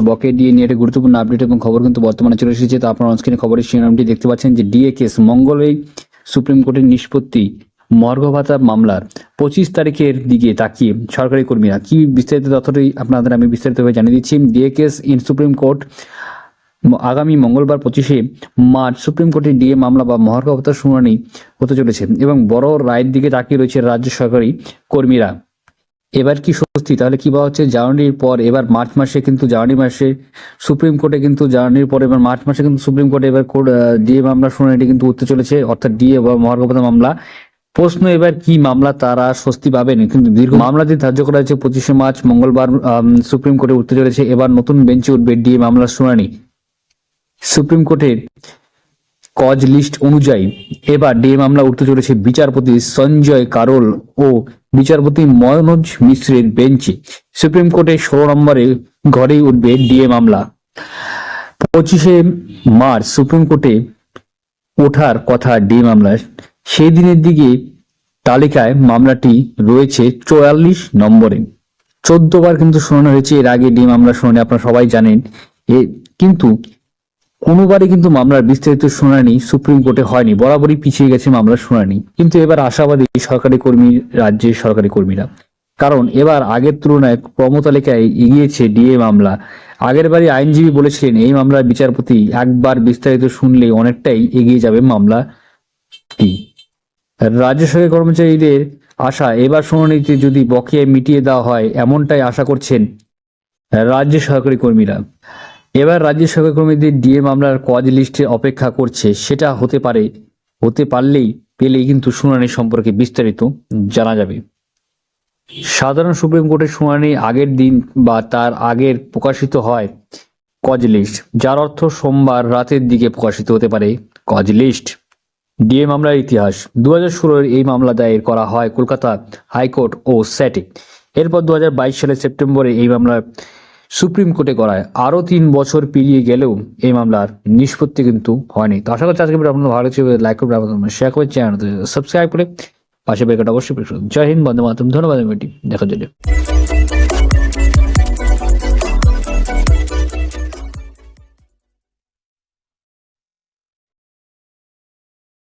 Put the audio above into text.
তো বকে ডিএ নিয়ে একটা গুরুত্বপূর্ণ আপডেট এবং খবর কিন্তু বর্তমানে চলে এসেছে। তো আপনার অনস্ক্রিনে খবরের শিরোনামটি দেখতে পাচ্ছেন যে ডিএ কেস মঙ্গলেই সুপ্রিম কোর্টের নিষ্পত্তি মর্গ ভাতা মামলার পঁচিশ তারিখের দিকে তাকিয়ে সরকারি কর্মীরা। কি বিস্তারিত তথ্যটি আপনাদের আমি বিস্তারিতভাবে জানিয়ে দিচ্ছি। DA case in Supreme Court আগামী মঙ্গলবার পঁচিশে মার্চ সুপ্রিম কোর্টে ডিএ মামলা বা মহার্ঘ ভাতার শুনানি হতে চলেছে এবং বড় রায়ের দিকে তাকিয়ে রয়েছে রাজ্য সরকারি কর্মীরা। এবার কি স্বস্তি? তাহলে কি বলা হচ্ছে জার্নির পর এবার মার্চ মাসে কিন্তু জার্নি মাসে সুপ্রিম কোর্টে কিন্তু জার্নির পর এবার মার্চ মাসে কিন্তু সুপ্রিম কোর্টে এবার ডিএ মামলা শুনানিটি কিন্তু উঠতে চলেছে, অর্থাৎ ডিএ বা মহার্ঘভাতা মামলা। প্রশ্ন এবার কি মামলা, তারা স্বস্তি পাবেন? কিন্তু দীর্ঘ মামলাটি ধার্য করা হয়েছে পঁচিশে মার্চ, মঙ্গলবার সুপ্রিম কোর্টে উঠতে চলেছে। এবার নতুন বেঞ্চে উঠবে ডিএ মামলার শুনানি। সুপ্রিম কোর্টের কজ লিস্ট অনুযায়ী এবার ডিএ মামলা উঠতে চলেছে বিচারপতি সঞ্জয় কারোল ও বিচারপতি মনোজ মিশ্রের বেঞ্চে। সুপ্রিম কোর্টে ষোলো নম্বরে ঘরেই উঠবে ডিএ মামলা। পঁচিশে মার্চ সুপ্রিম কোর্টে ওঠার কথা ডিএ মামলা সেই দিনের দিকে তালিকায় মামলাটি রয়েছে চুয়াল্লিশ নম্বরে। চোদ্দ বার কিন্তু শোনানো হয়েছে, এর আগে ডি মামলা শুনানি আপনারা সবাই জানেন। এ কিন্তু কোনোবারই কিন্তু মামলার বিস্তারিত শুনানি সুপ্রিম কোর্টে হয়নি। বরাবরই পিছিয়ে গেছে মামলার শুনানি। কিন্তু এবার আশাবাদী সরকারি কর্মী, রাজ্যের সরকারি কর্মীরা। কারণ এবার আগের তুলনায় ক্রমতালিকায় এগিয়েছে ডিএ মামলা। আগের বারই আইনজীবী বলেছিলেন, এই মামলার বিচারপতি একবার বিস্তারিত শুনলে অনেকটাই এগিয়ে যাবে মামলাটি রাজ্য সরকারি কর্মচারীদের আশা, এবার শুনানিতে যদি বকেয়া মিটিয়ে দেওয়া হয়, এমনটাই আশা করছেন রাজ্য সরকারি কর্মীরা। এবার রাজ্য সরকারি কর্মীদের ডিএ মামলার কজ লিস্টে অপেক্ষা করছে। সেটা হতে পারে, হতে পারলেই পেলেই কিন্তু শুনানি সম্পর্কে বিস্তারিত জানা যাবে। সাধারণ সুপ্রিম কোর্টের শুনানি আগের দিন বা তার আগের প্রকাশিত হয় কজ লিস্ট, যার অর্থ সোমবার রাতের দিকে প্রকাশিত হতে পারে কজ লিস্ট। ডিএ মামলার ইতিহাস দু হাজার ষোলোর এই মামলা দায়ের করা হয় কলকাতা হাইকোর্ট ও স্যাটে এরপর দু হাজার বাইশ সালের সেপ্টেম্বরে এই মামলা সুপ্রিম কোর্টে করায় আরও তিন বছর পেরিয়ে গেলেও এই মামলার নিষ্পত্তি কিন্তু হয়নি। তো আশা করছি আজকে আপনার ভালো লাগছে লাইক করবেন শেয়ার করবেন চ্যানেল সাবস্ক্রাইব করে পাশে বেকারটা অবশ্যই। জয় হিন্দ বন্ধু মাধ্যম ধন্যবাদ ভিডিওটি দেখার জন্য